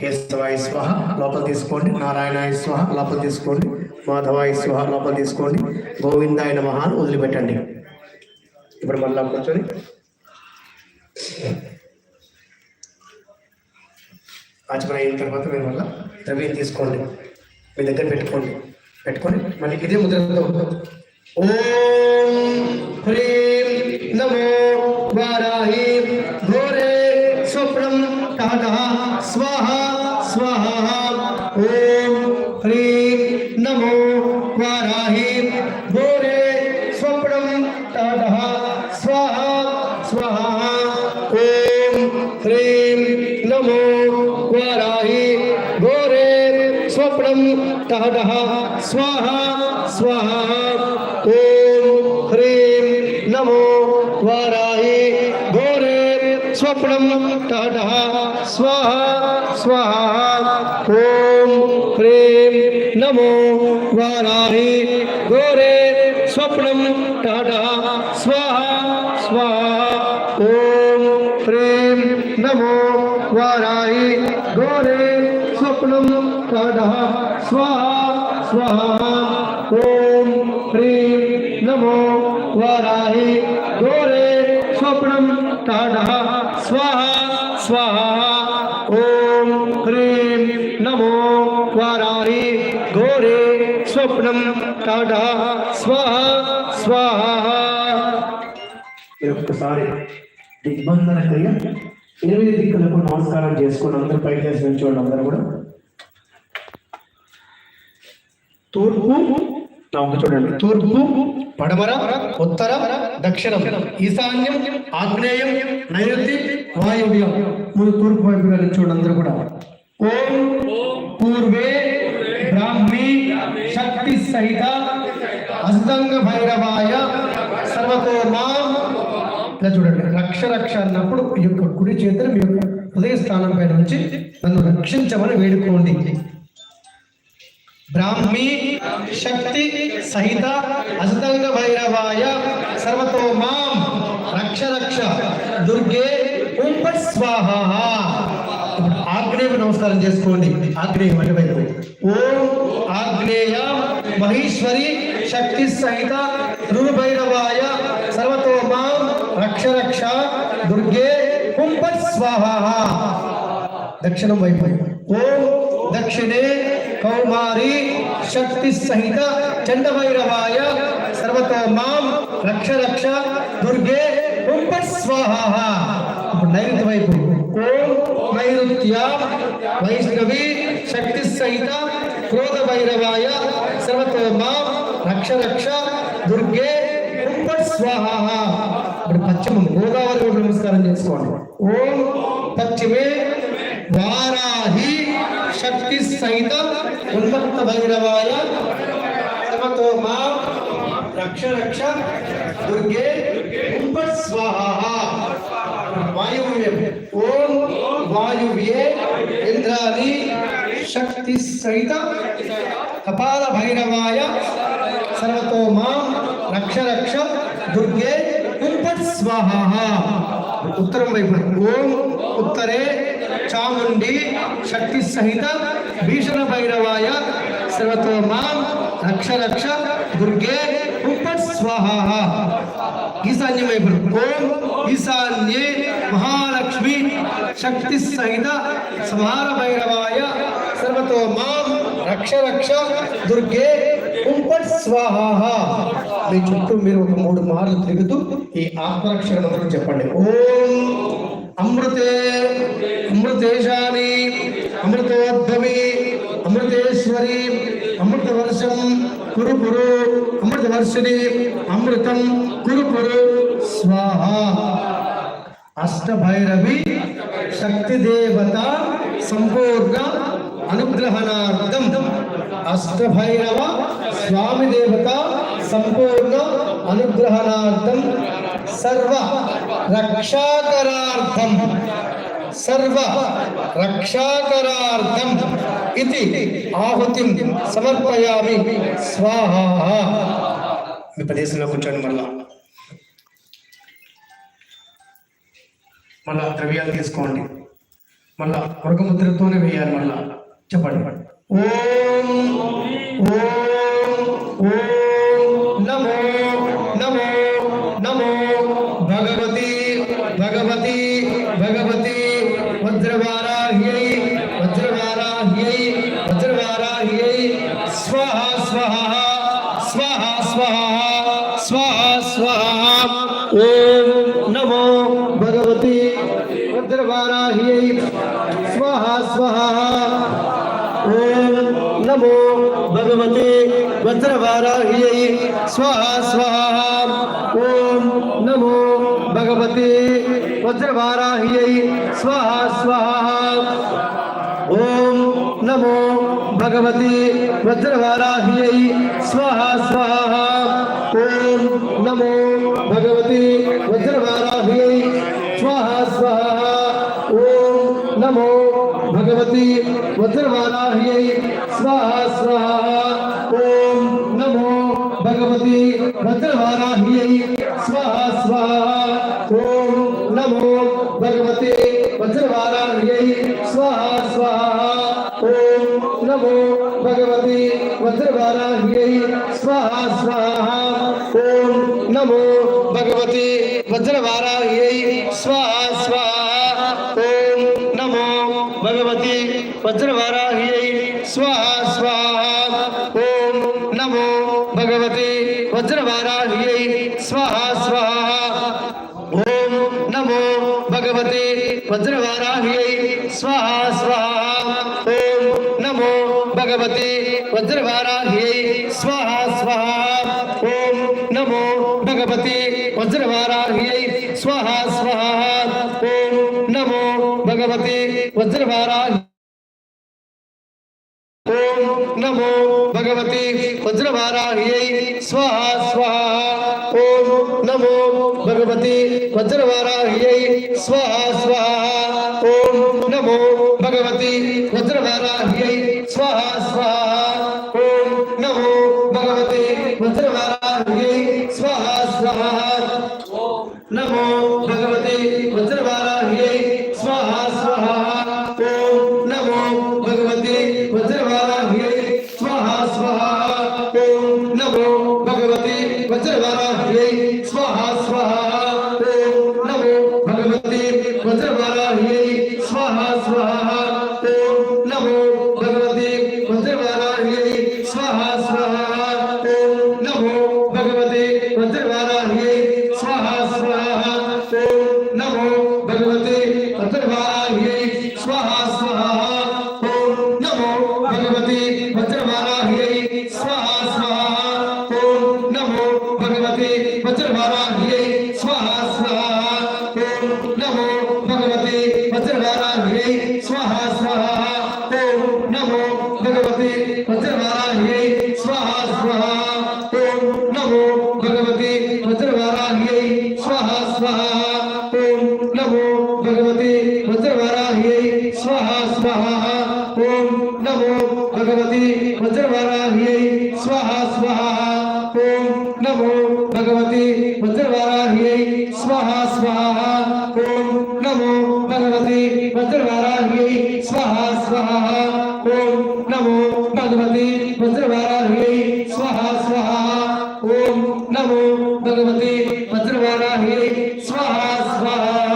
కేశవాయ స్వహ లోపల తీసుకోండి. నారాయణాయ స్వహ లోపల తీసుకోండి. మాధవాయ స్వహ లోపల తీసుకోండి. గోవిందాయ నమః అని వదిలిపెట్టండి. ఇప్పుడు మళ్ళా కూర్చొని. ఆచమన అయిన తర్వాత మేము మళ్ళీ ద్రవ్యం తీసుకోండి. మీ దగ్గర పెట్టుకోండి. పెట్టుకొని మళ్ళీ ఇదే ముద్రతో ఓం హ్రీం నమో వారాహి. ఘోరే స్వప్నం టాటా స్వాహ. స్వాహ ఓం హ్రీం నమో వారాహి ఘోరే స్వప్నం టాటా స్వాహ స్వాహ ఓం హ్రీం నమో వారాహి ఘోరే స్వప్నం టాటా స్వాహ స్వాహ ఓం హ్రీం నమో వారాహి ఘోరే స్వప్నం టాటా స్వాహ నమో వారాహి ఘోరే స్వప్నం టాటా స్వాహ స్వాహ ఓం హ్రీం నమో వారాహి ఘోరే స్వప్నం టాటా స్వాహ స్వాహ ఓం హ్రీం నమో వారాహి ఘోరే స్వప్నం టాటా స్వాహ స్వాహ ఓం హ్రీం స్వప్నం టాటా స్వాహ స్వాహ. ఒక్కసారి దిగ్బంధన క్రియ. ఎనిమిది దిక్కులకు నమస్కారం చేసుకుని అందరూ పైకి వేసి నిల్చోండి అందరూ కూడా. తూర్పు చూడండి. తూర్పు పడమర ఉత్తర దక్షిణం ఈశాన్యం ఆగ్నేయం నైరుతి వాయువ్యం. ముందు తూర్పు వైపు నిల్చోండి అందరూ కూడా. ఓం పూర్వే బ్రాహ్మీ శక్తి సహిత అస్తంగ భైరవాయ సర్వతోమా ఇలా చూడండి రక్ష రక్ష అన్నప్పుడు ఈ యొక్క కుడి చేతులు మీ యొక్క హృదయ స్థానం పైన ఉంచి నన్ను రక్షించమని వేడుకోండి. బ్రాహ్మీ శక్తి సహిత అసతంగ భైరవాయ సర్వతో మాం రక్ష రక్ష. దుర్గే ఓం స్వాహ. ఇప్పుడు ఆగ్నేయ నమస్కారం చేసుకోండి. ఆగ్నేయం అటువైపు ఓం ఆగ్నేయ మహేశ్వరి శక్తి సహిత రుణభైరవాయ సర్వతో మాం రక్ష రక్ష దుర్గే ఓం స్వాహ. దక్షిణం వైపు ఓం దక్షిణే కౌమారి శక్తి సహిత చండభైరవాయ సర్వతో మాం రక్ష రక్ష దుర్గే ఓం స్వాహ. ఇప్పుడు నైరుతి వైపు ఓం నైరుత్య వైష్ణవి శక్తి సహిత క్రోధ భైరవాయ సర్వతో మాం రక్ష రక్ష దుర్గే స్వాహ ఇప్పుడు పశ్చిమం గోదావరి వైపు నమస్కారం చేసుకోండి. ఓం పశ్చిమే వారాహి శక్తి సహిత ఉన్మత్త భైరవాయ సర్వతో మా రక్ష రక్ష దుర్గే స్వాహ వాయువ్యం. ఓం వాయువ్యే ఇంద్రాది శక్తి సహిత కపాల భైరవాయ సర్వతో మాం రక్ష రక్ష దుర్గే కుంపట్ స్వాహ ఉత్తరం వైపు. ఓం ఉత్తరే చాముండి శక్తి సహిత భీషణ భైరవాయ సర్వతో మాం రక్ష రక్ష దుర్గే స్వాహ. ఈశాన్యం వైపు ఓం ఈశాన్యే మహాలక్ష్మి శక్తి సహిత సంహార భైరవాయ సర్వతో మాం రక్ష రక్ష దుర్గే కుంపట్ స్వాహ. మీ చుట్టూ మీరు ఒక మూడు మార్లు తిరుగుతూ ఈ ఆత్మరక్షణ మంత్రం చెప్పండి. ఓం అమృతే అమృతేశాని అమృతోద్భవి అమృతేశ్వరి అమృతవర్షం కురు కురు అమృతవర్షిణి అమృతం కురు కురు స్వాహ. అష్టభైరవి శక్తి దేవత సంపూర్ణ అనుగ్రహణార్థం. అష్టభైరవ స్వామి దేవత సంపూర్ణ అనుగ్రహణార్థం. సర్వ రక్షాకరార్థం. సర్వ రక్షాకరార్థం. ఇది ఆహుతి సమర్పయామి స్వాహ మీ ప్రదేశంలో కూర్చోండి మళ్ళా. మళ్ళా ద్రవ్యాలు తీసుకోండి. మళ్ళా మృగముద్రతోనే వేయాలి మళ్ళా. చెప్పండి. ఓం ఓం ఓం నమో నమో నమో. భగవతి భగవతి భగవతి వజ్రవారాహిణి स्वाहा स्वाहा स्वाहा। ओम नमो भगवती रुद्रवाराह्यै स्वाहा स्वाहा। ओम नमो भगवते वज्रवाराह्यै स्वाहा स्वाहा। ओम नमो भगवती वज्रवाराह्यै स्वाहा स्वाहा। ओम नमो भगवती वज्रवाराही स्वाहा स्वाहा। ओम नमो भगवती वज्रवाराही स्वाहा स्वाहा। ओम नमो भगवती वज्रवाराही स्वाहा स्वाहा। ओम नमो भगवती वज्रवाराही वज्रवाराह्यै स्वाहा स्वाहा। ॐ नमो भगवते वज्रवाराह्यै स्वाहा स्वाहा। ॐ नमो भगवते वज्रवाराह्यै स्वाहा स्वाहा। ॐ नमो भगवते वज्रवाराह्यै स्वाहा स्वाहा। ॐ नमो भगवते वज्रवाराह्यै स्वाहा स्वाहा। ॐ नमो भगवते वज्रवाराध्यै स्वाहा स्वाहा, ओम नमो भगवते वज्रवाराध्यै स्वाहा स्वाहा, ओम नमो भगवते वज्रवाराध्यै ओम नमो भगवते वज्रवाराह्यै स्वाहा स्वाहा, ओम नमो भगवते वज्रवाराह्यै स्वाहा स्वाहा, ओम नमो भगवते वज्रवाराह्यै नमो भगवते वज्रवार भगवते वचन भावा ఓం నమో భగవతి వజ్రవారాహ్యై స్వాహ స్వాహ.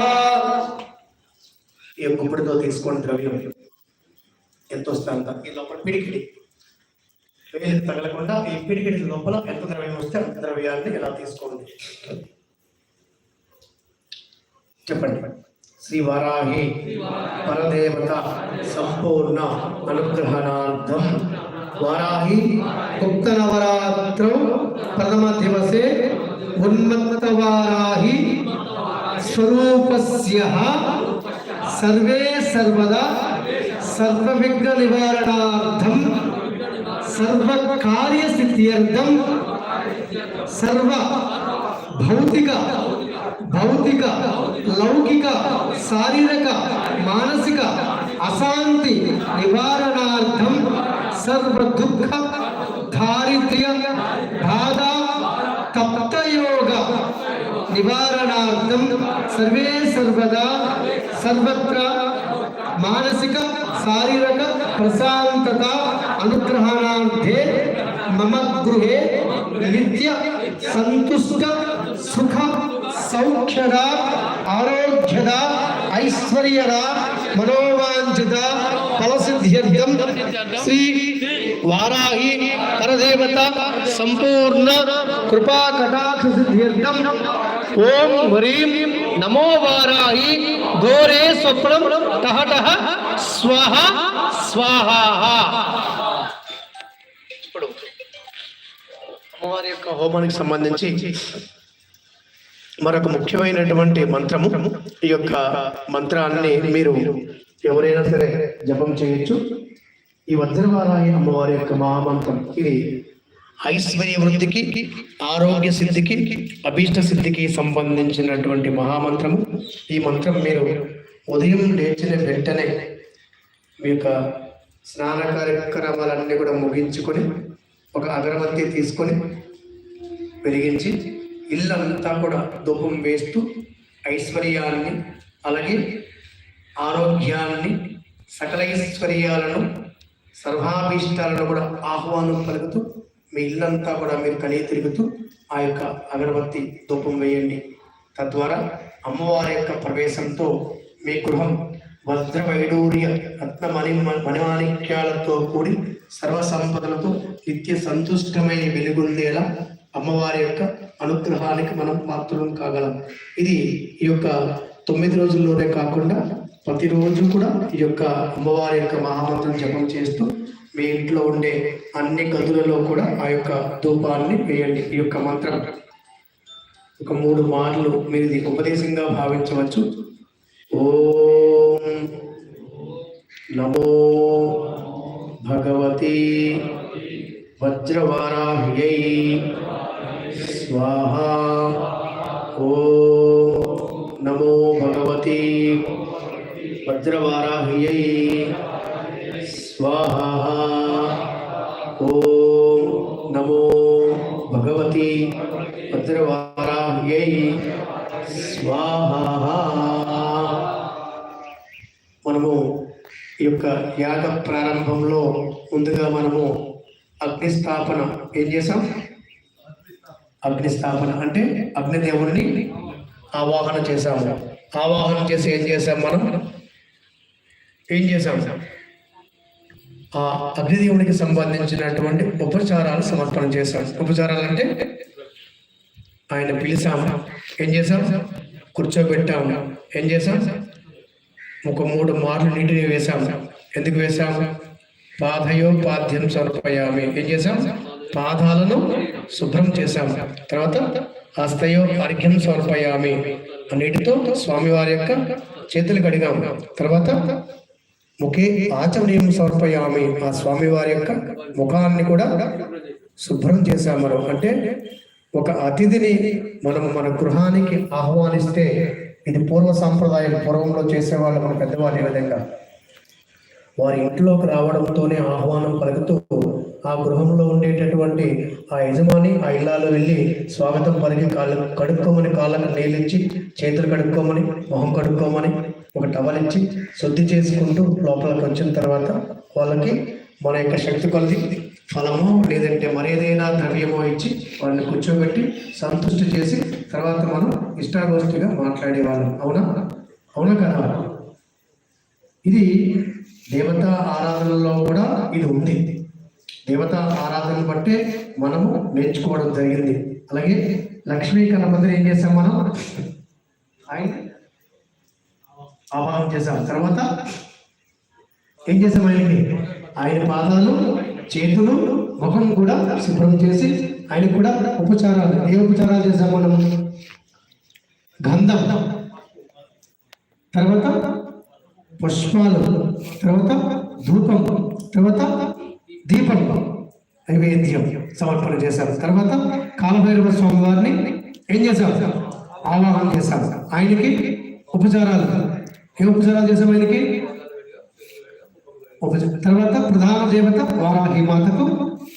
ఈ గుమ్మడితో తీసుకోండి ద్రవ్యం. ఎంత వస్తే అంత? ఈ లోపల పిడికిడి. వేలు తగలకుండా ఈ పిడికిడి లోపల ఎంత ద్రవ్యం వస్తే అంత ద్రవ్యాన్ని ఇలా తీసుకోండి? చెప్పండి. శ్రీ వారాహి పరదేవత సంపూర్ణ అనుగ్రహణార్థం. వారాహి గుప్త నవరాత్రం ప్రథమ దివసే ఉన్మత్త వారాహి స్వరూపస్య సర్వే సర్వదా సర్వ విఘ్న నివారణార్థం సర్వ కార్య సిద్ధ్యర్థం సర్వ భౌతిక భౌతిక లౌకిక శారీరక మానసిక అశాంతి నివారణార్థం సర్వ దుఃఖ దారిద్ర్య బాధ తప్తయోగ నివారణార్థం సర్వే సర్వదా సర్వత్ర మానసిక శారీరక ప్రశాంతత అనుగ్రహణార్థే మమ గృహే నిత్య సంతుష్ట సుఖ సౌఖ్యద ఆరోగ్యద ఐశ్వర్యద మనోవాంఛిత ఫలసిద్ధ్యర్థం శ్రీ వారాహి పరదేవత సంపూర్ణ కృపా కటాక్ష సిద్ధ్యర్థం ఓం హ్రీం నమో వారాహి ఘోరే స్వప్నం టహ స్వహ స్వాహ. ఇప్పుడు అమ్మవారి యొక్క హోమానికి సంబంధించి మరొక ముఖ్యమైనటువంటి మంత్రము ఈ యొక్క మంత్రాన్ని మీరు ఎవరైనా సరే జపం చేయొచ్చు. ఈ వజ్రవారాయి అమ్మవారి యొక్క మహామంత్రం ఇది ఐశ్వర్య వృద్ధికి ఆరోగ్య సిద్ధికి అభీష్ట సిద్ధికి సంబంధించినటువంటి మహామంత్రము ఈ మంత్రం మీరు ఉదయం లేచిన వెంటనే మీ యొక్క స్నాన కార్యక్రమాలన్నీ కూడా ముగించుకొని ఒక అగరబత్తి తీసుకొని వెలిగించి ఇల్లంతా కూడా ధూపం వేస్తూ ఐశ్వర్యాన్ని అలాగే ఆరోగ్యాన్ని సకల ఐశ్వర్యాలను సర్వాభీష్టాలను కూడా ఆహ్వానం పలుకుతూ మీ ఇల్లంతా కూడా మీరు కలిగి తిరుగుతూ ఆ యొక్క అగరబత్తి ధూపం వేయండి. తద్వారా అమ్మవారి యొక్క ప్రవేశంతో మీ గృహం వజ్ర వైడూర్య రత్న మణి మణిమాణిక్యాలతో కూడి సర్వ సంపదలతో నిత్య సంతుష్టమైన వెలుగొందేలా అమ్మవారి యొక్క అనుగ్రహానికి మనం పాత్రలం కాగలం. ఇది ఈ యొక్క తొమ్మిది రోజుల్లోనే కాకుండా ప్రతిరోజు కూడా ఈ యొక్క అమ్మవారి యొక్క మహామంత్రం జపం చేస్తూ మీ ఇంట్లో ఉండే అన్ని గదులలో కూడా ఆ యొక్క ధూపాన్ని వేయండి. ఈ యొక్క మంత్రం ఒక మూడు మార్లు మీరు ఇది ఉపదేశంగా భావించవచ్చు. ఓం నమో భగవతి వజ్రవారాహ్యై స్వాహ. ఓం నమో భగవతి వజ్రవారాహ్యై స్వాహ. ఓం నమో భగవతి వజ్రవారాహ్యై స్వాహ. మనము ఈ యొక్క యాగ ప్రారంభంలో ముందుగా మనము అగ్నిస్థాపన ఏం చేసాం అగ్నిస్థాపన అంటే అగ్నిదేవుడిని ఆవాహన చేశాము. ఆవాహన చేసి ఏం చేసాం మనం? ఏం చేసాం ఆ అగ్నిదేవునికి సంబంధించినటువంటి ఉపచారాలు సమర్పణ చేశాం ఉపచారాలు అంటే ఆయన పిలిచాము. ఏం చేశాం కూర్చోబెట్టాం ఏం చేసాం ఒక మూడు మార్లు నీటిని వేశాం ఎందుకు వేశాం పాదయో పాద్యం సమర్పయామి. ఏం చేశాం పాదాలను శుభ్రం చేశాం తర్వాత హస్తయో అర్ఘ్యం సమర్పయామి నీటితో స్వామివారి యొక్క చేతులు కడిగాం తర్వాత ముఖే ఆచమనీయం సమర్పయామి. ఆ స్వామి వారి యొక్క ముఖాన్ని కూడా శుభ్రం చేశాం మనం అంటే ఒక అతిథిని మనం మన గృహానికి ఆహ్వానిస్తే ఇది పూర్వ సాంప్రదాయం. పూర్వంలో చేసేవాళ్ళు మన పెద్దవాళ్ళు ఈ విధంగా? వారి ఇంట్లోకి రావడంతోనే ఆహ్వానం పలుకుతూ ఆ గృహంలో ఉండేటటువంటి ఆ యజమాని ఆ ఇల్లాలో వెళ్ళి స్వాగతం పలికి కాళ్ళు కడుక్కోమని కాళ్ళకు నీళ్ళిచ్చి చేతులు కడుక్కోమని మొహం కడుక్కోమని ఒక టవల్ ఇచ్చి శుద్ధి చేసుకుంటూ లోపలికి వచ్చిన తర్వాత వాళ్ళకి మన యొక్క శక్తి కొలది ఫలమో లేదంటే మరేదైనా ద్రవ్యమో ఇచ్చి వాళ్ళని కూర్చోబెట్టి సంతృష్టి చేసి తర్వాత మనం ఇష్టాగోష్ఠిగా మాట్లాడేవాళ్ళం. అవునా? అవునా కదా? ఇది దేవతా ఆరాధనలో కూడా ఇది ఉంది. దేవతా ఆరాధన బట్టే మనము నేర్చుకోవడం జరిగింది. అలాగే లక్ష్మీ గణపతిని ఏం చేసాం మనం? ఆయన ఆవాహం చేశాం. తర్వాత ఏం చేసాం ఆయనకి? ఆయన పాదాలు చేతులు ముఖం కూడా శుభ్రం చేసి ఆయన కూడా ఉపచారాలు. ఏ ఉపచారాలు చేసాం మనం? గంధం. తర్వాత పుష్పాలు. తర్వాత ధూపం. తర్వాత దీపం. నైవేద్యం సమర్పణ చేశారు. తర్వాత కాలభైరవ స్వామి వారిని ఏం చేశారు? ఆవాహన చేశారు. ఆయనకి ఉపచారాలు. ఏం ఉపచారాలు చేసాం ఆయనకి? తర్వాత ప్రధాన దేవత వారాహి మాతకు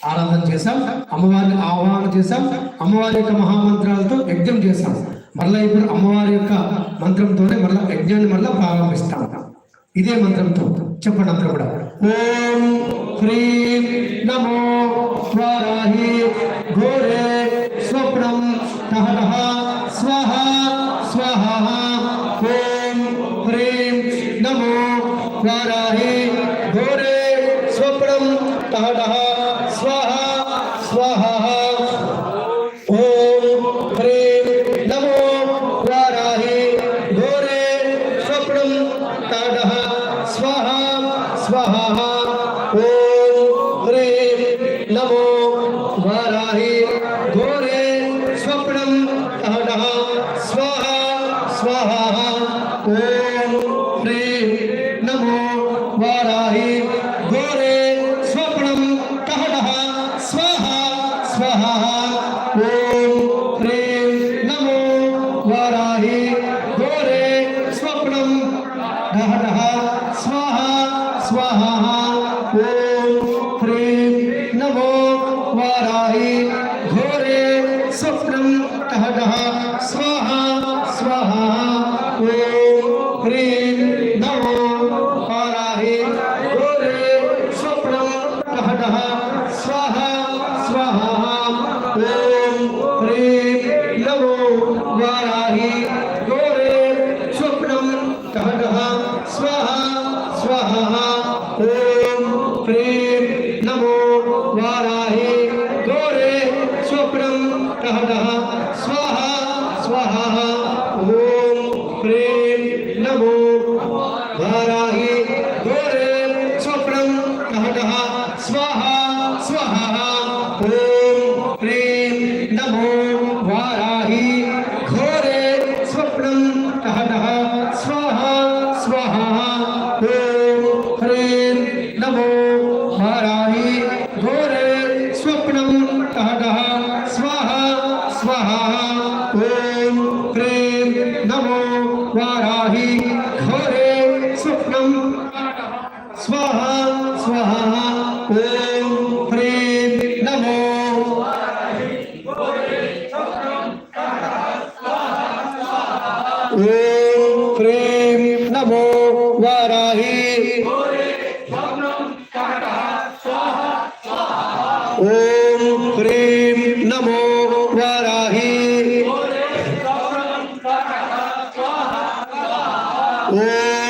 ఆరాధన చేశాం. అమ్మవారిని ఆహ్వానం చేశాం. అమ్మవారి యొక్క మహామంత్రాలతో యజ్ఞం చేశాం. మరలా ఇప్పుడు అమ్మవారి యొక్క మంత్రంతోనే మరలా యజ్ఞాన్ని మరలా ప్రారంభిస్తాం. ఇదే మంత్రంతో చెప్పండి అంతా కూడా. ఓం హ్రీం నమో వారాహి గోరే स्वाहा। ओम ह्रीं नमो वराही।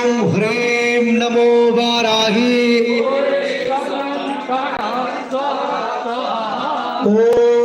ॐ ह्रीं नमो वाराही ॐ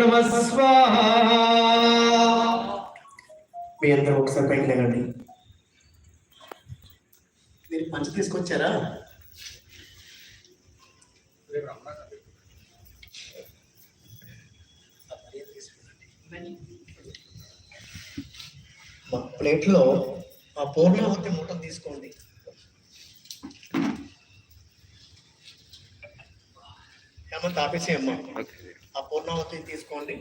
నమ స్వాహ. మీ అందరూ ఒకసారి పైకి లేకండి మీరు పంచ తీసుకొచ్చారా? మా ప్లేట్లో ఆ పూర్ణావతి మూటను తీసుకోండి. ఏమో తాపేసి అమ్మ ఆ పూర్ణావతి తీసుకోండి.